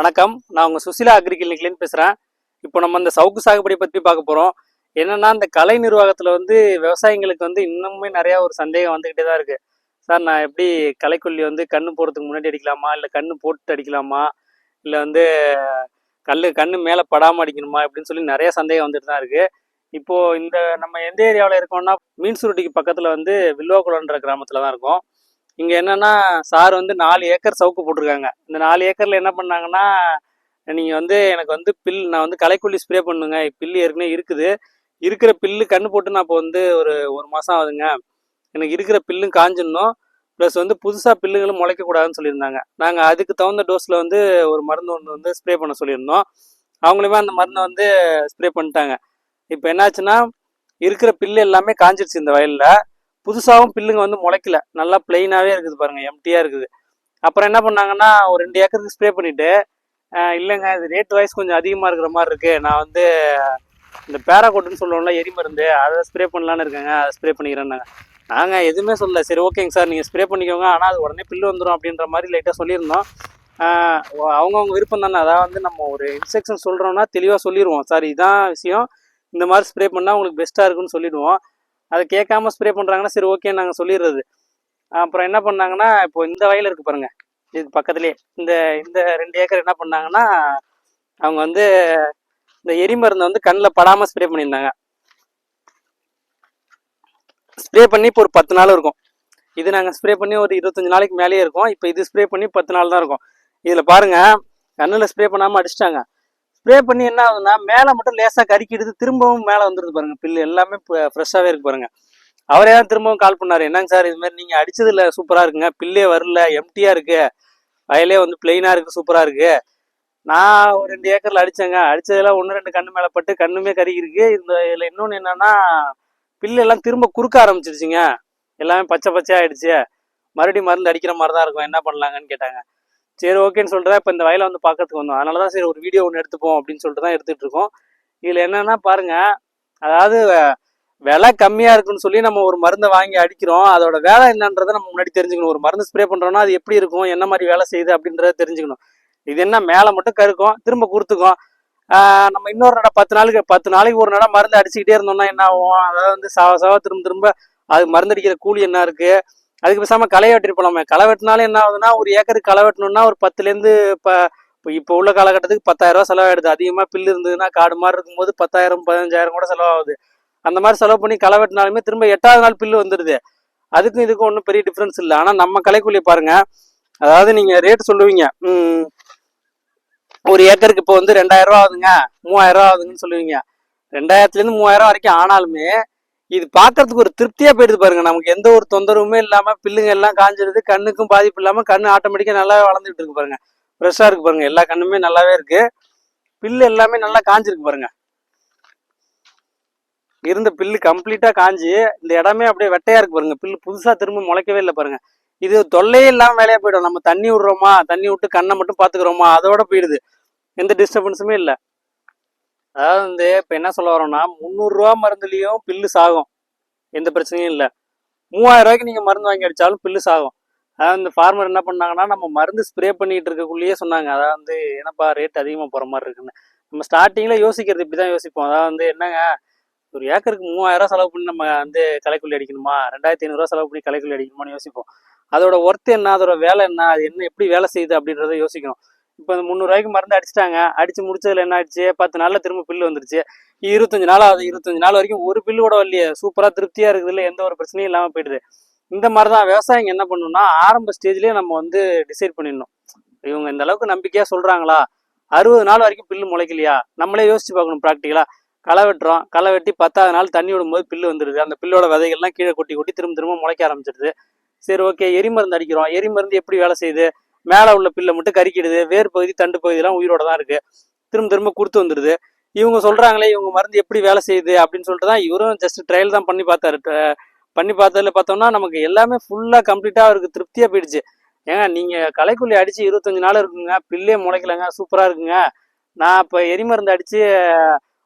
வணக்கம். நான் உங்கள் சுசிலா அக்ரி கிளினிக்லேருந்து பேசுகிறேன் இப்போ நம்ம இந்த சவுக்கு சாகுபடி பற்றி பார்க்க போகிறோம் என்னென்னா இந்த கலை நிர்வாகத்தில் வந்து விவசாயிங்களுக்கு வந்து இன்னுமே நிறையா ஒரு சந்தேகம் வந்துக்கிட்டே தான் இருக்குது சார் நான் எப்படி கலைக்கொல்லி வந்து கண்ணு போடுறதுக்கு முன்னாடி அடிக்கலாமா? இல்லை கண்ணு போட்டு அடிக்கலாமா? இல்லை வந்து கல் கண்ணு மேலே படாமல் அடிக்கணுமா? அப்படின்னு சொல்லி நிறைய சந்தேகம் வந்துட்டு தான் இருக்குது இப்போது இந்த நம்ம எந்த ஏரியாவில் இருக்கோம்னா மீன்சுருட்டிக்கு பக்கத்தில் வந்து வில்லுவாக்குளன்ற கிராமத்தில் தான் இருக்கோம். இங்கே என்னன்னா சார் வந்து நாலு ஏக்கர் சவுக்கு போட்டிருக்காங்க. இந்த நாலு ஏக்கரில் என்ன பண்ணாங்கன்னா நீங்கள் வந்து எனக்கு வந்து பில் நான் வந்து களைக்கொல்லி ஸ்ப்ரே பண்ணுங்க. பில்லு ஏற்கனவே இருக்குது. இருக்கிற பில்லு கண்ணு போட்டு நான் இப்போ வந்து ஒரு ஒரு மாதம் ஆகுதுங்க. எனக்கு இருக்கிற பில்லும் காஞ்சிடணும். ப்ளஸ் வந்து புதுசாக பில்லுங்களும் முளைக்கக்கூடாதுன்னு சொல்லியிருந்தாங்க. நாங்கள் அதுக்கு தகுந்த டோஸில் வந்து ஒரு மருந்து ஒன்று வந்து ஸ்ப்ரே பண்ண சொல்லியிருந்தோம். அவங்களுமே அந்த மருந்தை வந்து ஸ்ப்ரே பண்ணிட்டாங்க. இப்போ என்னாச்சுன்னா இருக்கிற பில்லு எல்லாமே காஞ்சிருச்சு இந்த வயலில். புதுசாகவும் பில்லுங்க வந்து முளைக்கல. நல்லா பிளெயினாகவே இருக்குது பாருங்கள் எம்டியாக இருக்குது. அப்புறம் என்ன பண்ணாங்கன்னா ஒரு ரெண்டு ஏக்கருக்கு ஸ்ப்ரே பண்ணிவிட்டு இல்லைங்க இது ரேட் வைஸ் கொஞ்சம் அதிகமாக இருக்கிற மாதிரி இருக்குது நான் வந்து இந்த பேராகோட்டுன்னு சொல்லுவோம்ல எரி மருந்து அதை ஸ்ப்ரே பண்ணலான்னு இருக்கேங்க அதை ஸ்ப்ரே பண்ணிக்கிறேன்னாங்க நாங்கள் எதுவுமே சொல்லல. சரி ஓகேங்க சார் நீங்கள் ஸ்ப்ரே பண்ணிக்கோங்க. ஆனால் அது உடனே பில்லு வந்துடும் அப்படின்ற மாதிரி லைட்டாக சொல்லியிருந்தோம். அவங்கவுங்க விருப்பம் தானே. அதாவது வந்து நம்ம ஒரு இன்ஸ்ட்ரக்ஷன் சொல்கிறோம்னா தெளிவாக சொல்லிடுவோம் சார் இதான் விஷயம். இந்த மாதிரி ஸ்ப்ரே பண்ணால் உங்களுக்கு பெஸ்ட்டாக இருக்குன்னு சொல்லிடுவோம். அதை கேட்காம ஸ்ப்ரே பண்ணுறாங்கன்னா சரி ஓகே நாங்கள் சொல்லிடுறது. அப்புறம் என்ன பண்ணாங்கன்னா இப்போ இந்த வயல் இருக்கு பாருங்க. இது பக்கத்துலேயே. இந்த இந்த ரெண்டு ஏக்கர் என்ன பண்ணாங்கன்னா அவங்க வந்து இந்த எரி மருந்தை வந்து கண்ணில் படாமல் ஸ்ப்ரே பண்ணியிருந்தாங்க. ஸ்ப்ரே பண்ணி இப்போ ஒரு பத்து நாள் இருக்கும். இது நாங்கள் ஸ்ப்ரே பண்ணி ஒரு இருபத்தஞ்சு நாளைக்கு மேலேயே இருக்கும். இப்போ இது ஸ்ப்ரே பண்ணி பத்து நாள் தான் இருக்கும். இதில் பாருங்கள் கண்ணில் ஸ்ப்ரே பண்ணாமல் அடிச்சிட்டாங்க. ஸ்ப்ரே பண்ணி என்ன ஆகுதுன்னா மேலே மட்டும் லேசாக கருக்கிடுது திரும்பவும் மேலே வந்துடுது பாருங்க பில்லு எல்லாமே ஃப்ரெஷ்ஷாகவே இருக்கு பாருங்க. அவரே தான் திரும்பவும் கால் பண்ணாரு. என்னங்க சார் இது மாதிரி நீங்கள் அடிச்சதுல சூப்பராக இருக்குங்க. பில்லே வரல எம்டியாக இருக்கு. வயலே வந்து பிளெயினாக இருக்குது சூப்பராக இருக்கு. நான் ஒரு ரெண்டு ஏக்கரில் அடித்தேங்க அடித்ததெல்லாம் ஒன்று ரெண்டு கண்ணு மேலே பட்டு கண்ணுமே கருகி இந்த இதில் இன்னொன்று என்னென்னா பில்லு எல்லாம் திரும்ப குறுக்க ஆரம்பிச்சிருச்சுங்க. எல்லாமே பச்சை பச்சையாக ஆயிடுச்சு. மறுபடியும் மருந்து அடிக்கிற மாதிரி தான் இருக்கும். என்ன பண்ணலாங்கன்னு கேட்டாங்க. சரி ஓகேன்னு சொல்லிட்டு தான் இப்போ இந்த வயலை வந்து பார்க்கறதுக்கு வந்தோம். அதனால தான் சரி ஒரு வீடியோ ஒன்று எடுத்துப்போம் அப்படின்னு சொல்லிட்டு தான் எடுத்துகிட்டு இருக்கோம். இதில் என்னென்னா பாருங்கள் அதாவது விலை கம்மியாக இருக்குன்னு சொல்லி நம்ம ஒரு மருந்தை வாங்கி அடிக்கிறோம். அதோட வேலை என்னன்றதை நம்ம முன்னாடி தெரிஞ்சுக்கணும். ஒரு மருந்து ஸ்ப்ரே பண்ணுறோம்னா அது எப்படி இருக்கும் என்ன மாதிரி வேலை செய்யுது அப்படின்றத தெரிஞ்சுக்கணும். இது என்ன மேலே மட்டும் கருக்கும் திரும்ப கொடுத்துக்கும் நம்ம இன்னொரு நட பத்து நாளுக்கு பத்து நாளைக்கு ஒரு நட மருந்து அடிச்சுக்கிட்டே இருந்தோம்னா என்ன ஆகும்? அதாவது வந்து சாவ சாவ திரும்ப திரும்ப அது மருந்து அடிக்கிற கூலி என்ன இருக்குது அதுக்கு பேசாமல் களை வெட்டி போலாமே. களை வெட்டினாலும் என்ன ஆகுதுன்னா ஒரு ஏக்கருக்கு களை வெட்டணும்னா ஒரு பத்துலேருந்து இப்போ இப்போ இப்போ உள்ள காலகட்டத்துக்கு பத்தாயிரரூவா ரூபா செலவாயிடுது. அதிகமாக பில் இருந்ததுன்னா காடு மாதிரி இருக்கும்போது பத்தாயிரம் பதினஞ்சாயிரம் கூட செலவாகுது. அந்த மாதிரி செலவு பண்ணி களை வெட்டினாலுமே திரும்ப எட்டாவது நாள் பில்லு வந்துடுது அதுக்கும் இதுக்கும் ஒன்றும் பெரிய டிஃப்ரென்ஸ் இல்லை. ஆனால் நம்ம கலைக்குள்ளே பாருங்க. அதாவது நீங்கள் ரேட் சொல்லுவீங்க. ஒரு ஏக்கருக்கு இப்போ வந்து ரெண்டாயிரம் ரூபா ஆகுதுங்க. மூவாயிரம் ரூபா ஆகுதுங்கன்னு சொல்லுவீங்க. ரெண்டாயிரத்துலேருந்து மூவாயிரம் வரைக்கும் ஆனாலுமே இது பார்க்கறதுக்கு ஒரு திருப்தியா போயிடுது பாருங்க. நமக்கு எந்த ஒரு தொந்தரவுமே இல்லாம பில்லுங்க எல்லாம் காஞ்சிடுது கண்ணுக்கும் பாதிப்பு இல்லாம கண்ணு ஆட்டோமேட்டிக்கா நல்லா வளர்ந்துட்டு இருக்கு பாருங்க. ஃப்ரெஷ்ஷா இருக்கு பாருங்க. எல்லா கண்ணுமே நல்லாவே இருக்கு. பில்லு எல்லாமே நல்லா காஞ்சிருக்கு பாருங்க. இருந்த பில்லு கம்ப்ளீட்டா காஞ்சி இந்த இடமே அப்படியே வெட்டையா இருக்கு பாருங்க. பில்லு புதுசா திரும்ப முளைக்கவே இல்லை பாருங்க. இது தொல்லையே இல்லாம வேலையா போயிடும். நம்ம தண்ணி விடுறோமா? தண்ணி விட்டு கண்ணை மட்டும் பாத்துக்கிறோமா? அதோட போயிடுது. எந்த டிஸ்டர்பன்ஸுமே இல்லை. அதாவது வந்து இப்போ என்ன சொல்ல வரோம்னா முந்நூறுரூவா மருந்துலேயும் பில்லு சாகும். எந்த பிரச்சனையும் இல்லை. மூவாயிரம் ரூபாய்க்கு நீங்கள் மருந்து வாங்கி அடித்தாலும் பில்லு சாகும். அதாவது இந்த ஃபார்மர் என்ன பண்ணாங்கன்னா நம்ம மருந்து ஸ்ப்ரே பண்ணிகிட்டு இருக்கக்குள்ளேயே சொன்னாங்க. அதாவது வந்து என்னப்பா ரேட் அதிகமாக போகிற மாதிரி இருக்குன்னு. நம்ம ஸ்டார்டிங்கில் யோசிக்கிறது இப்படி தான் யோசிப்போம். அதாவது வந்து என்னங்க ஒரு ஏக்கருக்கு மூவாயிரம் செலவு பண்ணி நம்ம வந்து களைக்குள்ளி அடிக்கணுமா? ரெண்டாயிரத்தி ஐநூறுரூவா செலவு பண்ணி களைக்குள்ளி அடிக்கணுமான்னு யோசிப்போம். அதோட ஒர்த் என்ன? அதோட வேலை என்ன? அது என்ன எப்படி வேலை செய்யுது அப்படின்றத யோசிக்கணும். இப்போ இந்த முந்நூறுரூவாய்க்கு மருந்து அடிச்சிட்டாங்க. அடிச்சு முடிச்சதுல என்ன ஆயிடுச்சு பத்து நாளில் திரும்ப பில்லு வந்துருச்சு. இருபத்தஞ்சு நாள் ஆகுது. இருபத்தஞ்சு நாள் வரைக்கும் ஒரு பில்லு கூட இல்லையே சூப்பராக திருப்தியாக இருக்குதுல்ல எந்த ஒரு பிரச்சனையும் இல்லாமல் போயிடுது. இந்த மாதிரி தான் விவசாயிங்க என்ன பண்ணணும்னா ஆரம்ப ஸ்டேஜ்லேயே நம்ம வந்து டிசைட் பண்ணிடணும். இவங்க இந்த அளவுக்கு நம்பிக்கையாக சொல்கிறாங்களா அறுபது நாள் வரைக்கும் பில்லு முளைக்கலையா? நம்மளே யோசிச்சு பார்க்கணும் ப்ராக்டிக்கலாக களை வெட்டுறோம். களை வெட்டி பத்தாவது நாள் தண்ணி விடும்போது பில்லு வந்துடுது அந்த பில்லோட விதைகள்லாம் கீழே கொட்டி கொட்டி திரும்ப திரும்ப முளைக்க ஆரம்பிச்சிடுது சரி ஓகே எரி மருந்து அடிக்கிறோம். எரி மருந்து எப்படி வேலை செய்யுது? மேலே உள்ள பில்லை மட்டும் கறிக்கிடுது வேர் பகுதி தண்டு பகுதியெல்லாம் உயிரோட தான் இருக்குது திரும்ப திரும்ப கொடுத்து வந்துடுது இவங்க சொல்கிறாங்களே இவங்க மருந்து எப்படி வேலை செய்யுது அப்படின்னு சொல்லிட்டு தான் இவரும் ஜஸ்ட் ட்ரையல் தான் பண்ணி பார்த்தாரு. பண்ணி பார்த்ததுல பார்த்தோம்னா நமக்கு எல்லாமே ஃபுல்லாக கம்ப்ளீட்டாக இருக்குது திருப்தியாக போயிடுச்சு. ஏங்க நீங்கள் களைக்குள்ளி அடித்து இருபத்தஞ்சு நாள் இருக்குங்க பில்லே முளைக்கலங்க சூப்பராக இருக்குங்க. நான் இப்போ எரி மருந்து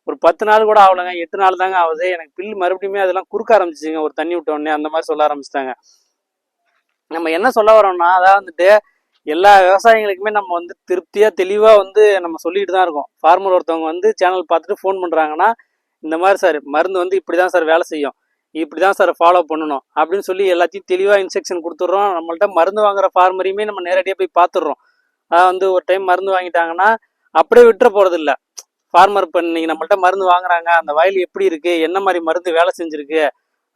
ஒரு பத்து நாள் கூட ஆகலைங்க எட்டு நாள் தாங்க ஆகுது. எனக்கு பில் மறுபடியுமே அதெல்லாம் குறுக்க ஆரம்பிச்சிச்சுங்க ஒரு தண்ணி விட்ட உடனே அந்த மாதிரி சொல்ல ஆரம்பிச்சிட்டாங்க. நம்ம என்ன சொல்ல வரோம்னா அதாவது வந்துட்டு எல்லா விவசாயிகளுக்குமே நம்ம வந்து திருப்தியா தெளிவா வந்து நம்ம சொல்லிட்டு தான் இருக்கோம். ஃபார்மர் ஒருத்தவங்க வந்து சேனல் பார்த்துட்டு ஃபோன் பண்றாங்கன்னா இந்த மாதிரி சார் மருந்து வந்து இப்படிதான் சார் வேலை செய்யும். இப்படிதான் சார் ஃபாலோ பண்ணணும். அப்படின்னு சொல்லி எல்லாத்தையும் தெளிவா இன்ஸ்ட்ரக்ஷன் கொடுத்துட்றோம். நம்மள்ட்ட மருந்து வாங்குற ஃபார்மரையுமே நம்ம நேரடியாக போய் பார்த்துடுறோம். அதாவது வந்து ஒரு டைம் மருந்து வாங்கிட்டாங்கன்னா அப்படியே விட்டுற போறது இல்ல ஃபார்மர் இப்போ இன்னைக்கு நம்மள்ட்ட மருந்து வாங்குறாங்க. அந்த வயல் எப்படி இருக்கு? என்ன மாதிரி மருந்து வேலை செஞ்சிருக்கு?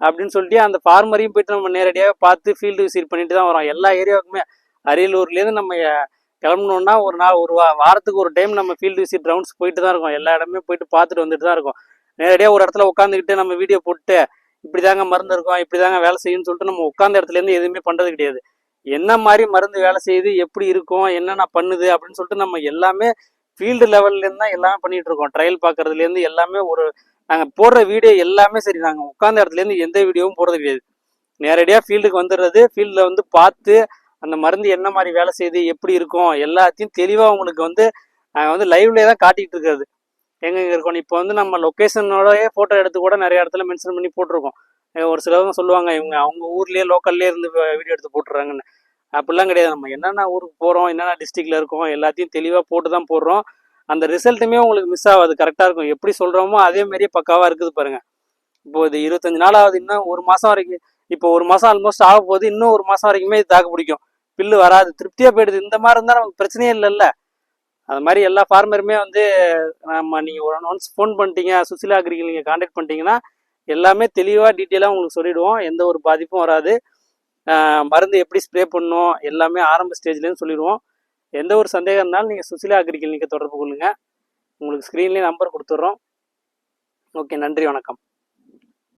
அப்படின்னு சொல்லிட்டு அந்த ஃபார்மரையும் போயிட்டு நம்ம நேரடியாக பார்த்து ஃபீல்டு விசிட் பண்ணிட்டு தான் வரோம். எல்லா ஏரியாவுக்குமே அரியலூர்லேருந்து நம்ம கிளம்பணுன்னா ஒரு நாள் ஒரு வா- வாரத்துக்கு ஒரு டைம் நம்ம ஃபீல்டு விசிட் ரவுண்ட்ஸ் போயிட்டு தான் இருக்கோம். எல்லா இடமே போயிட்டு பார்த்துட்டு வந்துட்டு தான் இருக்கோம். நேரடியாக ஒரு இடத்துல உட்காந்துக்கிட்டு நம்ம வீடியோ போட்டு இப்படி தாங்க மருந்து இருக்கும் இப்படி தாங்க வேலை செய்யும்னு சொல்லிட்டு நம்ம உட்காந்த இடத்துலேருந்து எதுவுமே பண்ணுறது கிடையாது. என்ன மாதிரி மருந்து வேலை செய்யுது எப்படி இருக்கும் என்னென்ன பண்ணுது அப்படின்னு சொல்லிட்டு நம்ம எல்லாமே ஃபீல்டு லெவல்லேருந்து தான் எல்லாமே பண்ணிகிட்டு இருக்கோம். ட்ரையல் பார்க்குறதுலேருந்து எல்லாமே ஒரு நாங்கள் போடுற வீடியோ எல்லாமே சரி. நாங்கள் உட்காந்த இடத்துலேருந்து எந்த வீடியோவும் போடுறது கிடையாது. நேரடியாக ஃபீல்டுக்கு வந்துடுறது ஃபீல்டில் வந்து பார்த்து அந்த மருந்து என்ன மாதிரி வேலை செய்யுது எப்படி இருக்கும் எல்லாத்தையும் தெளிவாக உங்களுக்கு வந்து நாங்கள் வந்து லைவ்லேயே தான் காட்டிகிட்டு இருக்கிறது. எங்கெங்க இருக்கோம். இப்போ வந்து நம்ம லொக்கேஷனோடய ஃபோட்டோ எடுத்து கூட நிறைய இடத்துல மென்ஷன் பண்ணி போட்டிருக்கோம். ஒரு சிலவங்க சொல்லுவாங்க இவங்க அவங்க ஊர்லேயே லோக்கல்லே இருந்து வீடியோ எடுத்து போட்டுறாங்கன்னு. அப்படிலாம் கிடையாது. நம்ம என்னென்ன ஊருக்கு போகிறோம் என்னென்ன டிஸ்ட்ரிக்டில் இருக்கோம் எல்லாத்தையும் தெளிவாக போட்டு தான் போடுறோம். அந்த ரிசல்ட்டுமே உங்களுக்கு மிஸ் ஆகாது. கரெக்டாக இருக்கும். எப்படி சொல்கிறோமோ அதே மாதிரியே பக்காவாக இருக்குது பாருங்கள் இப்போ இது இருபத்தஞ்சு நாள் ஆகுது இன்னும் ஒரு மாதம் வரைக்கும் இப்போ ஒரு மாதம் ஆல்மோஸ்ட் ஆக போகுது. இன்னும் ஒரு மாதம் வரைக்குமே இது தாக்கு பிடிக்கும். பில்லு வராது. திருப்தியாக போயிடுது. இந்த மாதிரி இருந்தால் நமக்கு பிரச்சனையே இல்லைல்ல. அது மாதிரி எல்லா ஃபார்மருமே வந்து நம்ம நீங்கள் ஒரு ஒன்ஸ் ஃபோன் பண்ணிட்டீங்க சுசிலா அக்ரிகள் நீங்கள் காண்டாக்ட் பண்ணிட்டீங்கன்னா எல்லாமே தெளிவாக டீட்டெயிலாக உங்களுக்கு சொல்லிடுவோம். எந்த ஒரு பாதிப்பும் வராது. மருந்து எப்படி ஸ்ப்ரே பண்ணணும் எல்லாமே ஆரம்ப ஸ்டேஜ்லேருந்து சொல்லிடுவோம். எந்த ஒரு சந்தேகம் இருந்தாலும் நீங்கள் சுசிலா அக்ரிகள் நீங்கள் தொடர்பு கொள்ளுங்கள் உங்களுக்கு ஸ்க்ரீன்லேயே நம்பர் கொடுத்துட்றோம். ஓகே நன்றி வணக்கம்.